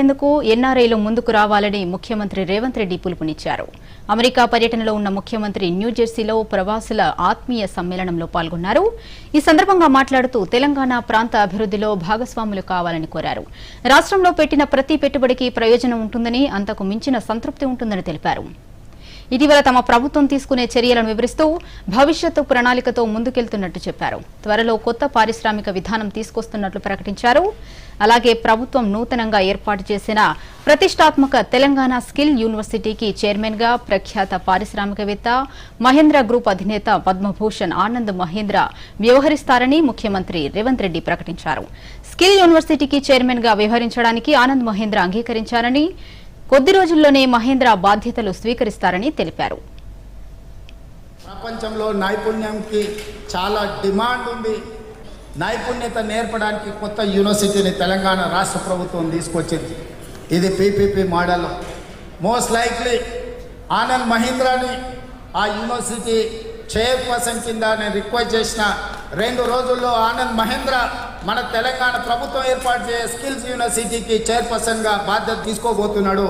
ఎందుకు ఎన్ఆర్ఐలు ముందుకు రావాలని ముఖ్యమంత్రి రేవంత్ రెడ్డి పిలుపునిచ్చారు. అమెరికా పర్యటనలో ఉన్న ముఖ్యమంత్రి న్యూజెర్సీలో ప్రవాసుల ఆత్మీయ సమ్మేళనంలో పాల్గొన్నారు. ఈ సందర్భంగా మాట్లాడుతూ తెలంగాణ ప్రాంత అభివృద్ధిలో భాగస్వాములు కావాలని కోరారు. రాష్ట్రంలో పెట్టిన ప్రతి పెట్టుబడికి ప్రయోజనం ఉంటుందని అంతకు మించిన సంతృప్తి ఉంటుందని తెలిపారు. ఇటీవల తమ ప్రభుత్వం తీసుకునే చర్యలను వివరిస్తూ భవిష్యత్తు ప్రణాళికతో ముందుకెళ్తున్నట్టు చెప్పారు. త్వరలో కొత్త పారిశ్రామిక విధానం తీసుకొస్తున్నట్లు ప్రకటించారు. అలాగే ప్రభుత్వం నూతనంగా ఏర్పాటు చేసిన ప్రతిష్టాత్మక తెలంగాణ స్కిల్ యూనివర్సిటీకి చైర్మన్గా ప్రఖ్యాత పారిశ్రామికవేత్త మహేంద్ర గ్రూప్ అధినేత పద్మభూషణ్ ఆనంద్ మహేంద్ర వ్యవహరిస్తారని ముఖ్యమంత్రి రేవంత్ రెడ్డి ప్రకటించారు. స్కిల్ యూనివర్సిటీకి చైర్మన్గా వ్యవహరించడానికి ఆనంద్ మహేంద్ర అంగీకరించారని కొద్ది రోజుల్లోనే మహేంద్ర బాధ్యతలు స్వీకరిస్తారని తెలిపారు. ప్రపంచంలో నైపుణ్యంకి చాలా డిమాండ్ ఉంది. నైపుణ్యత నేర్పడానికి కొత్త యూనివర్సిటీని తెలంగాణ రాష్ట్ర ప్రభుత్వం తీసుకొచ్చింది. ఇది PPP model most likely Anand మహీంద్రాని ఆ యూనివర్సిటీ చైర్పర్సన్ కింద నేను రిక్వెస్ట్ చేసిన రెండు రోజుల్లో ఆనంద్ మహేంద్ర మన తెలంగాణ ప్రభుత్వం ఏర్పాటు చేసే స్కిల్స్ యూనివర్సిటీకి చైర్పర్సన్గా బాధ్యత తీసుకోబోతున్నాడు.